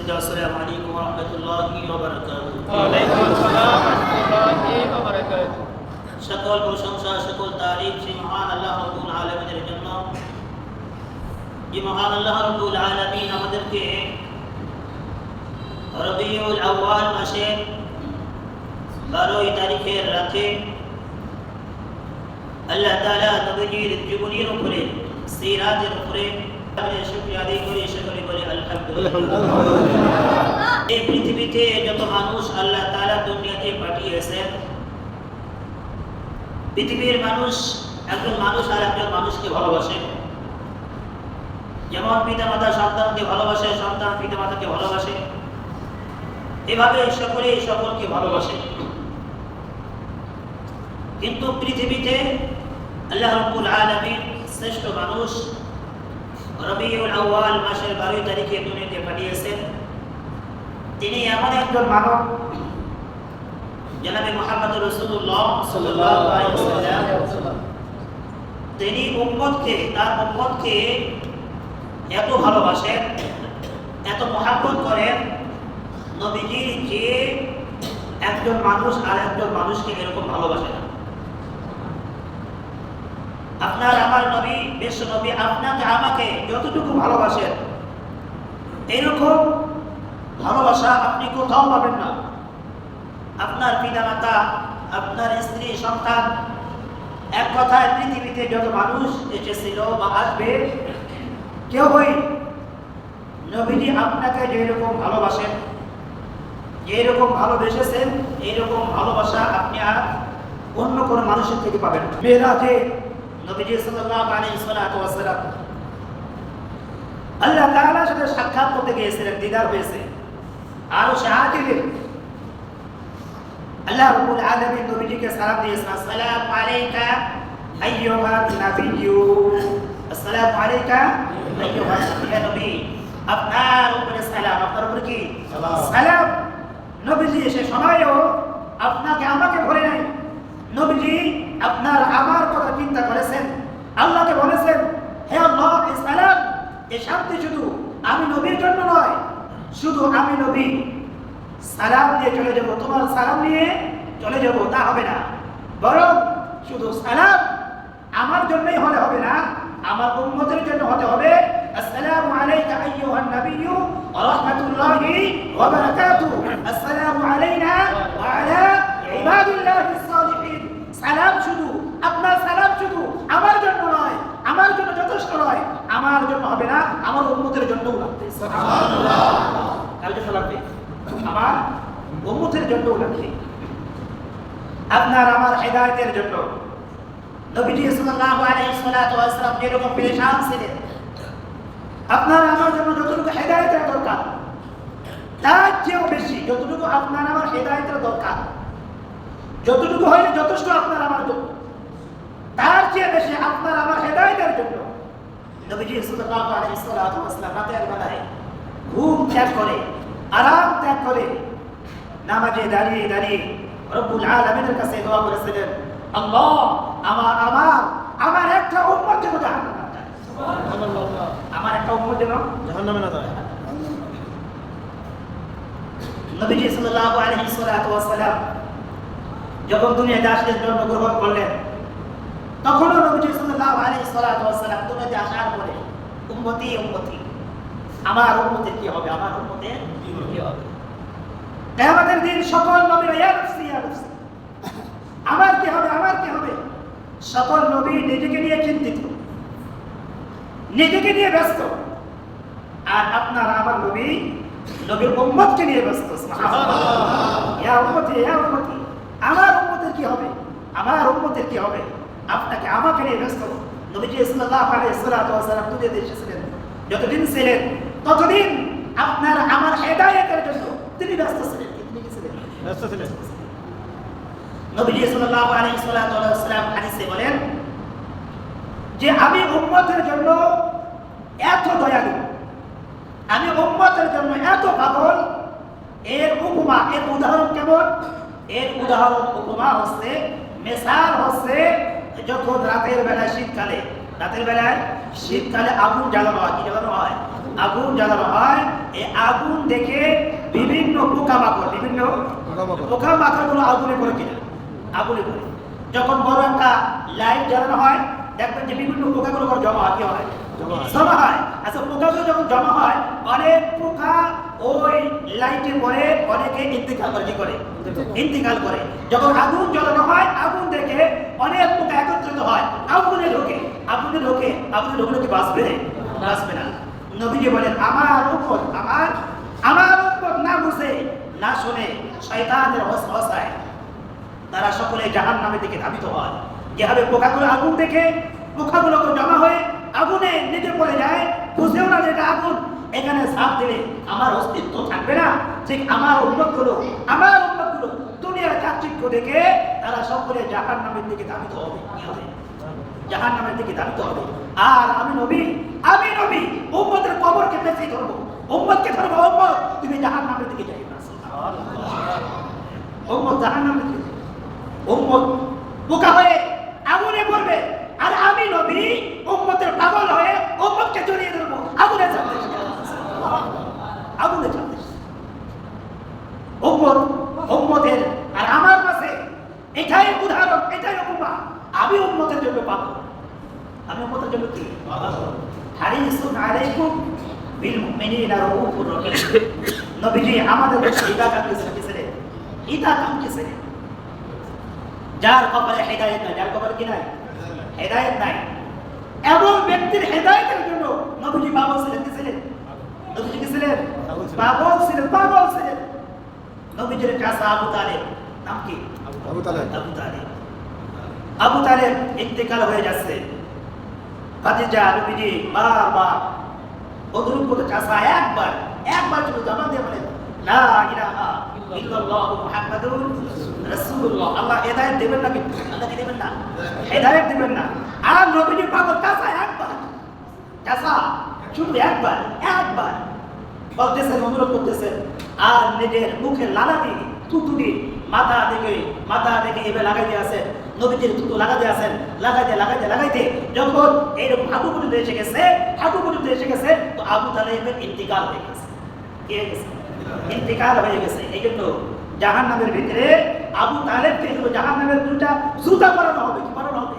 উপস্থিত আসসালামু আলাইকুম ওয়া রাহমাতুল্লাহি ওয়া বারাকাতুহু ওয়ালাইকুম আসসালাম ওয়া রাহমাতুল্লাহি ওয়া বারাকাতুহু সকল প্রশংসা সকল তারিফ সেই মহান আল্লাহ রব্বুল আলামিনের জন্য যে মহান আল্লাহ রব্বুল আলামিন আমাদেরকে রবিউল আউয়াল মাসের বারোই তারিখের রাতে আল্লাহ তাআলা নবীজির জীবনীর উপরে সিরাতের উপরে আমাদের শুকরিয়া আদায় করি সকলে বলি আলহামদুলিল্লাহ এই পৃথিবীতে যত মানুষ আল্লাহ তাআলা দুনিয়াতে পাঠিয়েছেন, পৃথিবীর মানুষ, একজন মানুষ আর একজন মানুষকে ভালোবাসে। যেমন পিতা মাতা সন্তানকে ভালোবাসে, সন্তান পিতা মাতাকে ভালোবাসে। এভাবে সকলেই সকলকে ভালোবাসে। কিন্তু পৃথিবীতে আল্লাহ রব্বুল আলামিন শ্রেষ্ঠ মানুষ রবিউল আউয়াল মাসের বারোই তারিখে দুনিয়াতে পাঠিয়েছেন তিনি এমন একজন মানব তিনি উম্মতকে, তার উম্মতকে এত ভালোবাসেন, এত মহাব্বত করেন নবীজি যে একজন মানুষ আর একজন মানুষকে এরকম ভালোবাসে না। আপনার আমার নবী, বিশ্ব নবী, আপনাকে, আমাকে যতটুকু ভালোবাসেন, এরকম ভালোবাসা আপনি কোথাও পাবেন না। আপনার পিতামাতা, আপনার স্ত্রী, সন্তান, এক কথায় পৃথিবীতে যত মানুষ এসেছিল বা আসবে কেউই নবীজি আপনাকে যেরকম ভালোবাসেন, যেরকম ভালোবেসেছেন এইরকম ভালোবাসা আপনি আর অন্য কোনো মানুষের থেকে পাবেন না। মেয়েরাজে নবীজি সাল্লাল্লাহু আলাইহি ওয়াসাল্লাম আল্লাহ তাআলার সাথে সাক্ষাৎ করতে গিয়েছিলেন দিদার হয়েছে। আর শাহাদিলে আল্লাহ রাব্বুল আলামিন নবীজিকে সালাম দিয়েছেন আসসালামু আলাইকা আইয়ুহান নাবিয়্যু। আসসালামু আলাইকা আইয়ুহান ইয়া নবী। আপনার উপরে সালাম। আপনার উপরে কি? সালাম। নবীজি এসে সময়ও আপনাকে আমাকে বলে নাই। নবীজি আপনার আমার কথা চিন্তা করেছেন। আল্লাহকে বলেছেন, হে আল্লাহ এই সালাম এই শান্তি শুধু আমি নবীর জন্য নয়, শুধু আমি নবী। সালাম দিয়ে চলে যাব, তোমার সালাম নিয়ে চলে যাব, তা হবে না। বরং শুধু সালাম আমার জন্যই হলে হবে না, আমার উম্মতের জন্য হতে হবে। আসসালামু আলাইকা আইয়ুহান নাবিয়্যু ওয়া রাহমাতুল্লাহি ওয়া বারাকাতুহু। আসসালামু আলাইনা ওয়া আলা ইবাদিল্লাহিস সালাম শুধু, আপনার সালাম শুধু আমার জন্য নয়, আমার জন্য যথেষ্ট নয়, আমার জন্য হবে না, আমার উম্মতের জন্যও আমার আপনার আমার হেদায়েতের জন্য। আপনার আমার জন্য যতটুকু হেদায়েতের দরকার, তার চেয়েও বেশি যতটুকু আপনার আমার হেদায়েতের দরকার। যতটুকু হইলে যথেষ্ট আপনার আমার জন্য। তার চেয়ে বেশি আপনার আমার হেদায়েতের জন্য। নবীজি সাল্লাল্লাহু আলাইহি ওয়াসাল্লাম রাতের বেলায় ঘুম ত্যাগ করে আরাম ত্যাগ করে নামাজে দাঁড়িয়ে দাঁড়িয়ে রব্বুল আলামিনের কাছে দোয়া করেছিলেন আল্লাহ আমার আমার আমার একটা উম্মত যেন জাহান্নামে না যায়। আমার একটা উম্মত যেন জাহান্নামে না যায়। নবীজি সাল্লাল্লাহু আলাইহি ওয়াসাল্লাম যখন দুনিয়াতে আসলেন, জন্মগ্রহণ করলেন, তখনও নবীজি আলাইহি সাল্লাতু ওয়াসাল্লাম দুনিয়াতে আসার পরে, উম্মতি উম্মতি, আমার কি হবে? আমার উম্মতের কি হবে? দিন সকল নবীরা আমার কি হবে? আমার কি হবে? সকল নবী নিজেকে নিয়ে চিন্তিত, নিজেকে নিয়ে ব্যস্ত, আর আপনার আমার নবী, নবীর উম্মতকে নিয়ে ব্যস্ত। আমার উম্মতের কি হবে? আমার উম্মতের কি হবে? আপনাকে আমাকে নিয়ে ব্যস্ত। নবীজি সাল্লাল্লাহু আলাইহি দুনিয়াতে এসেছিলেন যতদিন ছিলেন ততদিন আপনার আমার হেদায়েতের জন্য তিনি ব্যস্ত ছিলেন। তিনি ছিলেন? ব্যস্ত ছিলেন। নবীজি সাল্লাল্লাহু আলাইহি সাল্লাতু হাদিসে বলেন যে আমি উম্মতের জন্য এত দয়ালু আমি উম্মতের জন্য এত পাগল এর উপমা এর উদাহরণ কেমন? এর উদাহরণ উপমা হচ্ছে মেসাল হচ্ছে যখন রাতের বেলায় শীতকালে রাতের বেলায় শীতকালে আগুন জ্বালানো হয় কি জ্বালানো হয়? আগুন জ্বালানো হয়। এই আগুন দেখে বিভিন্ন পোকামাকড় বিভিন্ন পোকামাকড়। পোকামাকড়গুলো আগুনে করে কিনা? আগুনে করে। যখন বড় একটা লাইট জ্বালানো হয় দেখবেন যে বিভিন্ন পোকাগুলো জমা হয় কি হয়? জমা হয়। জমা হয়। আচ্ছা পোকাগুলো যখন জমা হয় অনেক পোকা ওই লাইটে পরে অনেকে ইন্তিকাল করে, কি করে? ইন্তিকাল করে। যখন আগুন জ্বালানো হয়, আগুন দেখে অনেক পোকা একত্রিত হয়। আগুনে ঢোকে। আগুনে ঢোকে, আগুনে ঢোকলে কি বাঁচবে? বাঁচবে না। নবীজি বলেন, আমার উপর, আমার আমার উপর না বুঝে না শুনে, শয়তানের অবস্থায় তারা সকলে জাহান নামের দিকে ধাবিত হয়। যেভাবে পোকাগুলো আগুন দেখে পোকাগুলো জমা হয়ে আগুনে নিচে পড়ে যায়, বুঝেও না যে এটা আগুন। এখানে সাপ দিলে আমার অস্তিত্ব থাকবে না। ঠিক আমার উন্নতগুলো আমার উন্নতগুলো দুনিয়ার চাকচিক্য দেখে তারা সকলে জাহান নামের দিকে ধাবিত হবে। কি নামের দিকে ধাবিত হবে। আর আমি নবী আমি নবী, উম্মতের কবরকে বেঁচে ধরবো। উম্মতকে ধরবো, উম্মত, তুমি জাহান নামের দিকে যাই না উম্মত জাহান নামের দিকে। উম্মত বোকা হয়ে আগুনে পড়বে আর আমি নবী উম্মতের পাগল হয়ে উম্মতকে জড়িয়ে ধরবো আগুনে চাপতে আগুনে চাপতে উম্মত উম্মতের আর আমার কাছে এটাই উদাহরণ এটাই উপমা আমি উম্মতের জন্য পাগল আমি উম্মতের জন্য কি হারিসুন আলাইকুম বিল মুমিনিনা রাউফুর রহিম নবীজি আমাদের কাছে হিদা কামকেছিলেন কিসেরে হিদা কামকেছিলেন যার কপালে হেদায়েত নাই যার কপালে কি নাই? হেদায়েত নাই। এমন ব্যক্তির হেদায়েতের জন্য নবীজি পাগল ছিলেন কি ছিলেন? নবীজি কি ছিলেন? পাগল ছিলেন। পাগল ছিলেন। নবীজির কাছে আবু তালেব নাম কি? আবু তালেব। আবু তালেব। আবু তালেব ইন্তেকাল হয়ে যাচ্ছে। নবীজি বারবার অনুরূপ করতে চাষা একবার একবার শুধু জমা দিয়ে বলেন লা ইলাহা ইল্লাল্লাহ মুহাম্মাদুর রাসূলুল্লাহ। আল্লাহ হেদায়েত দেবেন না কিন্তু আল্লাহ দেবেন না? হেদায়েত দেবেন না। আর নবীজি পাগল, চাষা একবার, চাষা শুধু একবার একবার বলতেছেন, অনুরোধ করতেছেন, আর নিজের মুখে লালা দিয়ে, থুতু দিয়ে মাথা দেখে মাথা দেখে এবার লাগাইতে আসেন, নবীজির থুতু লাগাতে আসেন, লাগাইতে লাগাইতে লাগাইতে যখন এইরকম হাঁটু পর্যন্ত এসে গেছে হাঁটু পর্যন্ত এসে গেছে, তো আবু তালেবের ইন্তিকাল হয়ে গেছে। কি গেছে? ইন্তিকাল হয়ে গেছে। এই জন্য জাহান নামের ভিতরে আবু তালেবকে জাহান নামের দুটা জুতা পরানো হবে কি? পরানো হবে।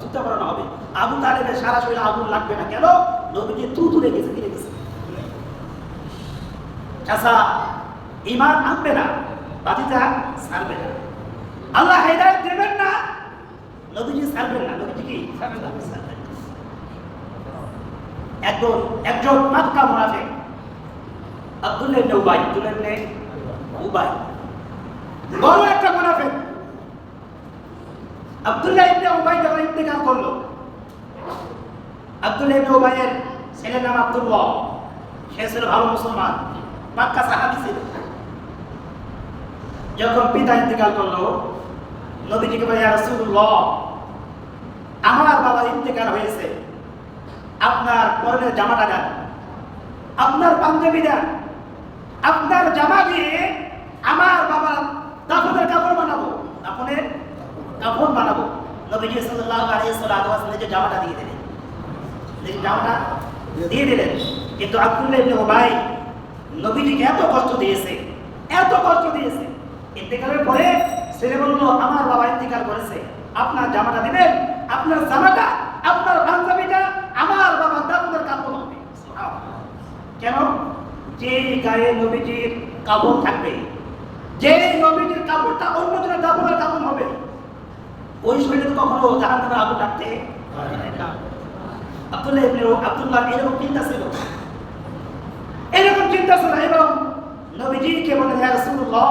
জুতা পরানো হবে। আবু তালেবের সারা শরীরে আগুন লাগবে না। কেন? নবীজি থুতু রেখেছে কি রেখেছে? চাষা ইমান আনবে না। বাতিজা ছাড়বে না। আল্লাহ হেদায়ত দেবেন না, নবীজি ছাড়বেন না। নবীজি কি? একজন একজন মাক্কা মুনাফিক। আব্দুল্লাহ উবাই আব্দুল্লাহ ইবনে উবাই। বড় একটা মুনাফিক। আব্দুল্লাহ ইবনে উবাই যখন ইন্তেকাল করল, আব্দুল্লাহ ইবনে উবাইয়ের ছেলের নাম আব্দুল্লাহ। সে ছিল ভালো মুসলমান। মাক্কা সাহাবি ছিল। যখন পিতা ইন্তেকাল করল নবীজিকে বলে রাসূলুল্লাহ আমার বাবা ইন্তেকাল হয়েছে আপনার পরনের জামাটা দেন আপনার পাঞ্জাবি দেন আপনার জামা দিয়ে আমার বাবা দাফনের কাপড় বানাবো দাফনের কাপড় বানাবো নবীজি সাল্লাল্লাহু আলাইহি ওয়াসাল্লাম জামাটা দিয়ে দিলেন নিজে জামাটা দিয়ে দিলেন কিন্তু আব্দুল্লাহ ইবনে নবীজিকে এত কষ্ট দিয়েছে এত কষ্ট দিয়েছে ইন্তেকালের পরে ছেলে বলল, আমার বাবা ইন্তেকাল করেছে। আপনার জামাটা দিবেন? আপনার জামাটা, আপনার পাঞ্জাবিটা আমার বাবা দাফনের কাপড় হবে কেন? যে গায়ে নবীজির কাপড় থাকবে, যে নবীজির কাপড়টা অন্য জনের দাফনের কাপড় হবে, ওই শরীরে তো কখনো জাহান নামে আগুন রাখতে আব্দুল্লাহ ইবনে আব্দুল্লাহ এরকম চিন্তা ছিল। এরকম চিন্তা ছিল এবং নবীজিকে বলে রাসূলুল্লাহ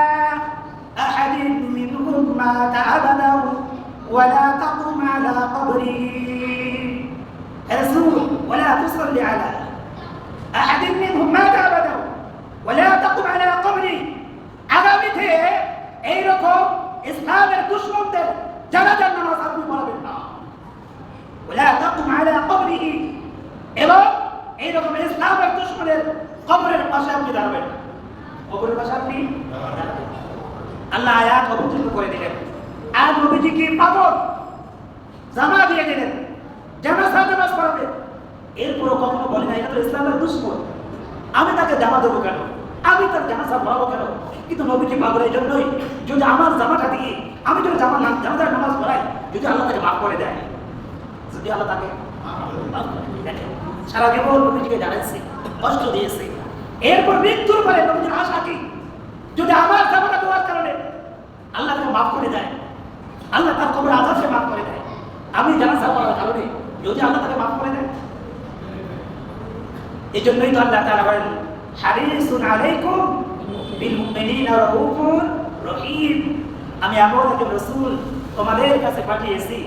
মিনহুম মাতা আবাদা ওয়ালা তাকুম আলা কবরি রাসূল ওয়ালা তুসাল্লি আলা أحد منهم مات أبدا ولا تقم على قبري আগামীতে এইরকম ইসলামের দুশ্মনদের জানাজার নামাজ আপনি পড়াবেন না ولا تقم على قبره এবং এইরকম ইসলামের দুশ্মনের কবরের পাশে আপনি দাঁড়াবেন না কবরের পাশে আপনি দাঁড়াবেন না। আল্লাহ আয়াত অবতীর্ণ করে দিলেন। আর নবীজিকে পাগল জামা দিয়ে দিলেন। জানাজা নামাজ পড়াবে। এরপরও কখনো বলে না এটা তো ইসলামের দুশ্মন। আমি তাকে জামা দেবো কেন? আমি তার জানাজা পড়াবো কেন? কিন্তু নবীজি পাগল এই জন্যই, যদি আমার জামাটা দিয়ে, আমি যদি জামা জানাজার নামাজ পড়াই, যদি আল্লাহ তাকে মাফ করে দেয়, যদি আল্লাহ তাকে সারা জীবন নবীজিকে জানাচ্ছে কষ্ট দিয়েছে। এরপর মৃত্যুর পরে নবীজির আশা কি? যদি আমার জামাটা দেওয়ার কারণে আল্লাহ তাকে মাফ করে দেয়, আল্লাহ তার কবর আজাবকে মাফ করে দেয়, আমি জানাজা পড়ার কারণে যদি আল্লাহ তাকে মাফ করে দেয়। এই জন্যই তো আল্লাহ তাআলা বলেন, হারিসুন আলাইকুম বিল রাউফুর রহিম। আমি এমন একজন রাসূল তোমাদের কাছে পাঠিয়েছি,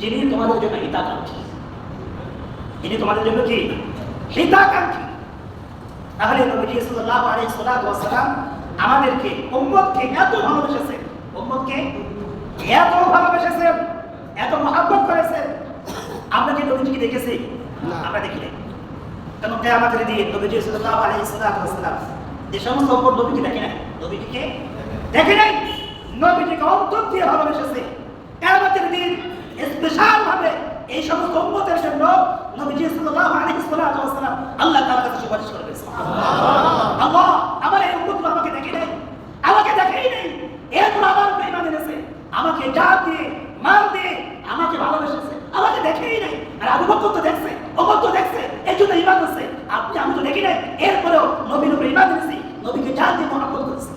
যিনি তোমাদের জন্য হিতাকাঙ্ক্ষী। যিনি তোমাদের জন্য কি? হিতাকাঙ্ক্ষী। তাহলে নবীজি সাল্লাল্লাহু আলাইহি ওয়াসাল্লাম আমাদেরকে উম্মতকে এত ভালোবেসেছেন উম্মতকে এত ভালোবেসেছেন এত মহাব্বত করেছেন আমরা কি নবীজিকে দেখেছি? আমরা দেখি নাই। কেন কেয়ামতের দিন নবীজি সাল্লাল্লাহু আলাইহি ওয়াসাল্লাম যে সমস্ত উম্মত নবীকে দেখে নাই নবীজিকে দেখে নাই নবীজিকে অন্তর দিয়ে ভালোবেসেছে। কেয়ামতের দিন স্পেশাল ভাবে এই সমস্ত উম্মতের জন্য নবীজি সাল্লাল্লাহু আলাইহি ওয়াসাল্লাম আল্লাহ তাআলার কাছে সুপারিশ করবে আল্লাহ আমার এই উম্মত আমাকে দেখে নাই আমাকে দেখেই নেই এরপর আমার উপরে ইমান এনেছে আমাকে জাত দিয়ে আমাকে ভালোবেসেছে। আমাকে দেখেই নাই। আর আবু বকর তো দেখছে, ওমর তো দেখছে এই জন্য ইমান আছে আপনি, আমি তো দেখি নাই। এরপরেও নবীর উপরে ইমান এনেছি, নবীকে জাত দিয়ে মহাব্বত করেছি।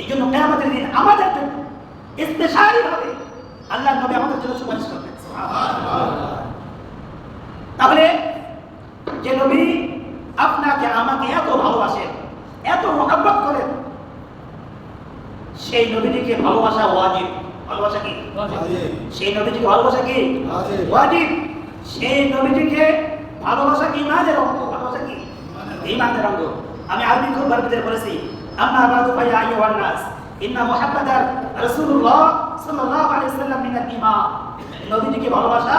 এই জন্য কেয়ামতের দিন আমাদের জন্য স্পেশালি ভাবে আল্লাহ নবী আমাদের জন্য সুপারিশ করবেন। তাহলে যে নবী আপনাকে, আমাকে এত ভালোবাসেন, এত মহাব্বত করেন, সেই নবীটিকে ভালোবাসা ওয়াজিব। ভালোবাসা কি? সেই নবীজিকে ভালোবাসা কি? ওয়াজিব। সেই নবীজিকে ভালোবাসা কি? ইমানের অঙ্গ ভালোবাসা কি? ইমানের অঙ্গ আমি আরবি খুব বারবিদের বলেছি আম্মা বাদু ফাইয়া আইয়ুহান নাস। ইন্না মুহাম্মাদার রাসূলুল্লাহ সাল্লাল্লাহু আলাইহি সাল্লাম মিনাল ঈমান। নবীজিকে ভালোবাসা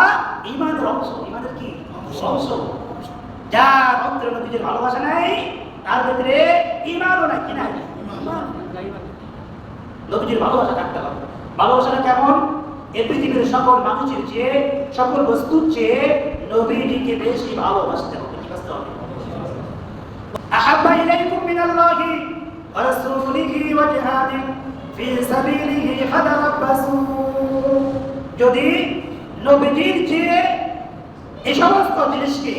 ইমানের অংশ ইমানের কি? অংশ যার অন্তরে নবীজির ভালোবাসা নাই তার ভিতরে ইমানও নাই কি নাই? নবীজির ভালোবাসা থাকতে হবে। ভালোবাসাটা কেমন? এই পৃথিবীর সকল মানুষের চেয়ে, সকল বস্তুর চেয়ে নবীজিকে বেশি ভালোবাসতে হবে যদি সমস্ত জিনিসকে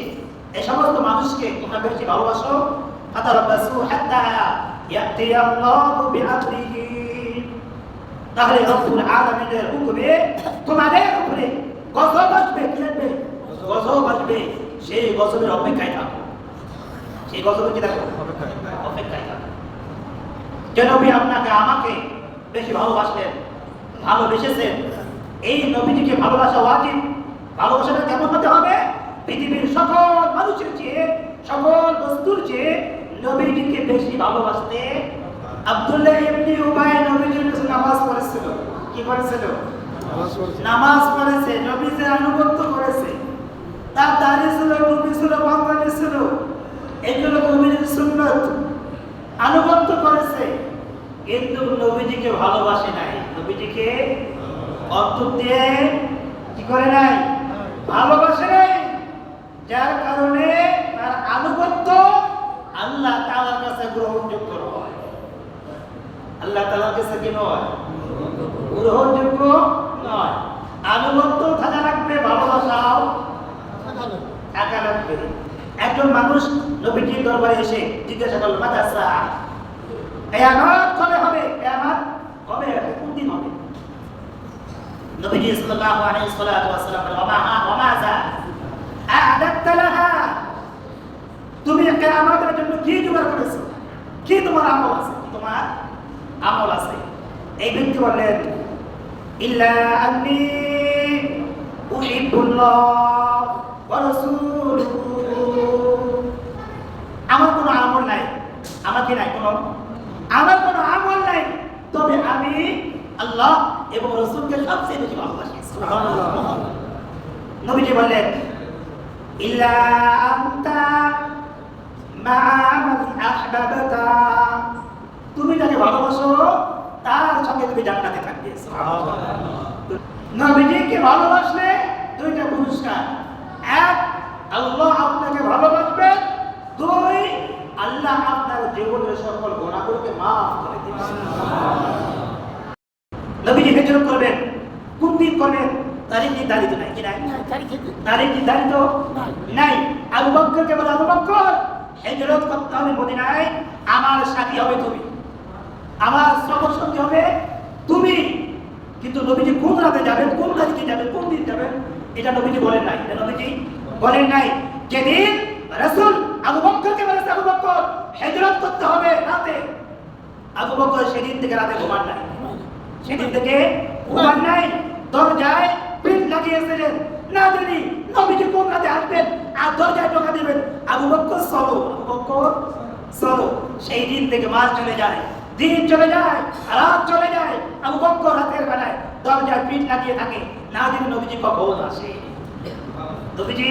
সমস্ত মানুষকে তোমরা বেশি ভালোবাসো ফাতারাব্বাসু হাত্তা তাহলে রব্বুল আলামিনের হুকুমে তোমাদের উপরে গজব আসবে, কি আসবে? গজব আসবে। সেই গজবের অপেক্ষায় থাকো। সেই গজবের কি দেখো অপেক্ষায় থাকো। যে নবী আপনাকে, আমাকে বেশি ভালোবাসলেন, ভালোবেসেছেন, এই নবীজিকে ভালোবাসা ওয়াজিব, ভালোবাসাটা কেমন হতে হবে? পৃথিবীর সকল মানুষের চেয়ে, সকল বস্তুর চেয়ে নবীজিকে বেশি ভালোবাসতে আব্দুল্লাহ ইবনে উবাই নবীজির কাছে নামাজ পড়েছিল। কি করেছিল নামাজ পড়েছে নবীজি আনুগত্য করেছে। তার দাড়ি ছিল টুপি ছিল পাঞ্জাবি ছিল। এগুলো নবীজির সুন্নত। আনুগত্য করেছে। কিন্তু নবীজিকে ভালোবাসে নাই। নবীজিকে অন্তর দিয়ে কি করে নাই? ভালোবাসে নাই। যার কারণে তার আনুগত্য আল্লাহ তাআলার কাছে গ্রহণযোগ্য নয়। আল্লাহ তাআলার কাছে কি নয় গ্রহণযোগ্য নয়। আনুগত্য থাকা রাখবে ভালোবাসাও থাকা রাখবে একজন মানুষ নবীজির দরবারে এসে জিজ্ঞাসা করল মাদাসা কিয়ামত কবে হবে? কিয়ামত কবে হবে? কোন দিন হবে? নবীজি সাল্লাল্লাহু আলাইহি ওয়াসাল্লাম বলেন ওমা ওমা যা? আ'দাত লাহা? তুমি কিয়ামতের জন্য কি জোগাড় করেছ? কি তোমার আমল আছে? তোমার আমল আছে। এই ব্যক্তি বললেন, ইল্লা আন্নি উহিব্বুল্লাহ ওয়া আমার কোনো আমল নাই। আমার কি নাই কোনো। আমার কোনো আমল নাই। তবে আমি আল্লাহ এবং রসুলকে সবচেয়ে বেশি ভালোবাসি। নবীজি বললেন, ইল্লা আনতা মা আহবাবতা তুমি যাকে ভালোবাসো তার সঙ্গে তুমি জান্নাতে থাকবে নবীজিকে ভালোবাসলে দুইটা পুরস্কার। এক আল্লাহ আপনাকে ভালোবাসবেন দুই আল্লাহ আপনার জীবনের সকল গুণাগুলোকে মাফ করে দিবেন নবীজি হিজরত করবেন। কোন দিন করবেন? তারিখ নির্ধারিত নাই কি নাই? তারিখ নির্ধারিত নাই। আবু বক্করকে বলে আবু বক্কর হিজরত করতে হবে মদিনায় আমার সাথী হবে তুমি। আমার সঙ্গী হবে তুমি। কিন্তু নবীজি কোন রাতে যাবেন, কোন তারিখে যাবেন, কোন দিন যাবেন, এটা নবীজি বলেন নাই। এটা নবীজি বলেন নাই। যেদিন রাসূল আবু বক্করকে বলেছে, আবু বক্কর, হিজরত করতে হবে রাতে। আবু বক্কর সেদিন থেকে রাতে ঘুমান নাই। সেদিন থেকে ঘুমান নাই। দরজায় পিঠ লাগিয়েছিলেন না জানি নবীজি কোন রাতে আসবেন? আর দরজায় টোকা দিবেন। আবু বক্কর চলো আবু বক্কর চলো সেই দিন থেকে মাস চলে যায়। দিন চলে যায়, রাত চলে যায়, আবু বক্কর রাতের বেলায় দরজায় পিঠ লাগিয়ে থাকে। না জানি নবীজি কখন আসে? নবীজি,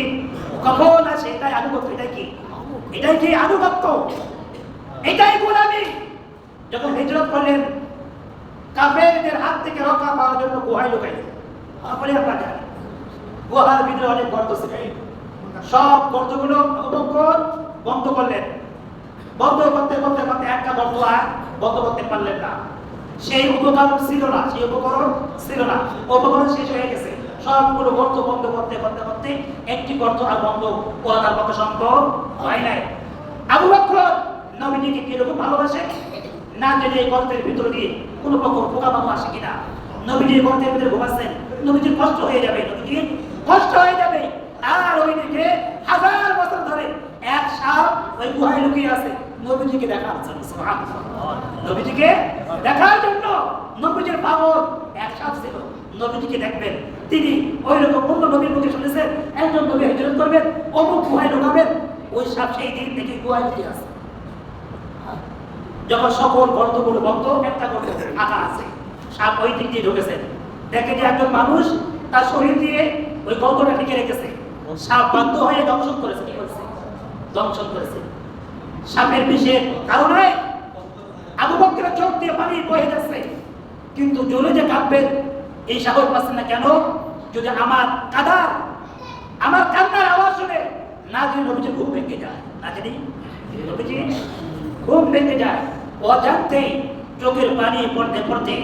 কখন আসে? এটাই আনুগত্য, এটাই কি? এটাই কি আনুগত্য? এটাই গোলামি। যখন হিজরত করলেন, কাফেরদের হাত থেকে রক্ষা পাওয়ার জন্য গুহায় লুকাইলেন। আমরা জানি গুহার ভিতরে অনেক গর্ত ছিল। সব গর্তগুলো বন্ধ করলেন। বন্ধ করতে করতে করতে একটা আর বন্ধ করতে পারলেন না। সেই উপকরণ ছিল না, সেই উপকরণ ছিল না। উপকরণ শেষ হয়ে গেছে। সবগুলো গর্ত বন্ধ করতে করতে করতে একটি গর্ত আর বন্ধ করা তার পক্ষে সম্ভব হয় নাই। আবু বকর নবীজিকে কীরকম ভালোবাসে? না জেনে এই গর্তের ভিতর দিয়ে কোনো প্রকার পোকা বাবু আসে কিনা? নবীজির গর্তের ভিতরে ঘুমাচ্ছেন। নবীজির কষ্ট হয়ে যাবে নবীজির কষ্ট হয়ে যাবে। আর ওই দিকে হাজার বছর ধরে এক সাপ ওই গুহায় লুকিয়ে আছে। নবীজিকে দেখার জন্য নবীজিকে দেখার জন্য নবীজির পাগল এক সাপ ছিল। নবীজিকে দেখবেন, তিনি ওই রকম অন্য নবীর মুখে শুনেছেন, একজন নবী হিজরত করবেন, অমুক গুহায় ঢোকাবেন, ওই সাপ সেই দিন থেকে গুহায় লুকিয়ে আছে যখন সকল গর্তগুলো বন্ধ, একটা গর্ত ফাঁকা আছে, সাপ ওই দিক দিয়ে ঢুকেছেন দেখে যে একজন মানুষ তার শরীর দিয়ে ওই গর্তটা ঢেকে রেখেছে। সাপ বাধ্য হয়ে দংশন করেছে, কি করেছে? দংশন করেছে। সাপের বিষের কারণে আবু বকরের চোখ দিয়ে পানি বয়ে যাচ্ছে। কিন্তু জোরে যে কাঁদবেন, এই সাহস পাচ্ছেন না কেন? যদি আমার কাদার, আমার কান্নার আওয়াজ শুনে না যদি নবীজি ঘুম ভেঙে যায়। না জানি নবীজি ঘুম ভেঙে যায়। অজান্তেই চোখের পানি পড়তে পড়তে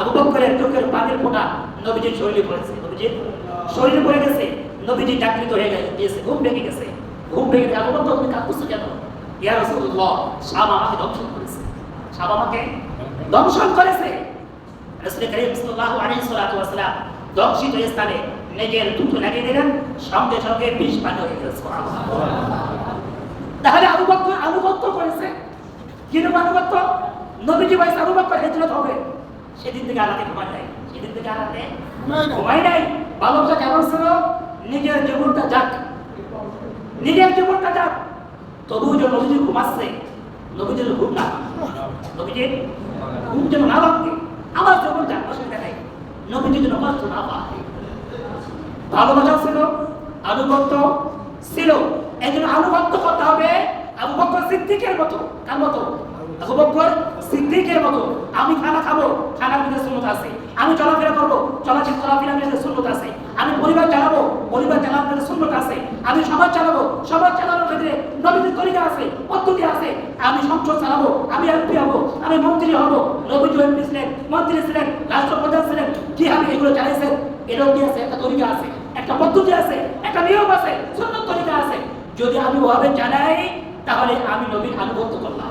আবু বকরের চোখের পানির ফোঁটা নবীজির শরীরে পড়েছে নবীজির শরীরে পড়ে গেছে। নবীজি জাগৃত হয়ে গেছে, ঘুম ভেঙে গেছে। ঘুম ভেঙে আবু তুমি কাঁদতেছো কেন? ইয়া রাসূলুল্লাহ সাপ আমাকে দংশন করেছে। সাপ আমাকে দংশন করেছে। রাসূল করিম সাল্লাল্লাহু আলাইহি ওয়াসাল্লাম দংশিত স্থানে নিজের দুটো লাগিয়ে দিলেন, সঙ্গে সঙ্গে বিষ পান হয়ে গেছে তাহলে বকর আনুগত্য করেছে। কীরকম আনুগত্য নবীজি আবু বকর হিজরত হবে। সেদিন থেকে আলাদা ঘুমায় নাই। সেদিন থেকে আলাদা ঘুমাই নাই। ভালোবাসা কেমন ছিল? নিজের জীবনটা যাক। নিজের জীবনটা যাক। তবু যে নবীজি ঘুমাচ্ছে নবীজির ঘুম না নবীজির ঘুম যেন না ভাবকে আমার জীবন যাক অসুবিধা নাই নবীজি যেন কষ্ট না পায়। ভালোবাসা ছিল, আনুগত্য ছিল এই জন্য আনুগত্য করতে হবে আবু বকর সিদ্দিকের মতো। কার মতো? আবু বকর সিদ্দিকের মতো। আমি খানা খাব, খানার ভিতরে সুন্নত আছে। আমি চলাফেরা করব চলাচল চলাফেরার ভিতরে সুন্নত আছে। আমি পরিবার চালাবো, পরিবার চালানোর ভিতরে সুন্নত আছে। আমি সমাজ চালাবো, সমাজ চালানোর ক্ষেত্রে নবীজির তরিকা আছে, পদ্ধতি আছে। আমি সংসদ চালাবো, আমি এমপি হব, আমি মন্ত্রী হব। নবীজি এমপি ছিলেন মন্ত্রী ছিলেন, রাষ্ট্রপ্রধান ছিলেন কীভাবে এগুলো চালাইছেন এরকম কি আছে? একটা তরিকা আছে, একটা পদ্ধতি আছে, একটা নিয়ম আছে সুন্দর তরিকা আছে। যদি আমি ওভাবে জানাই, তাহলে আমি নবীর আনুগত্য করলাম।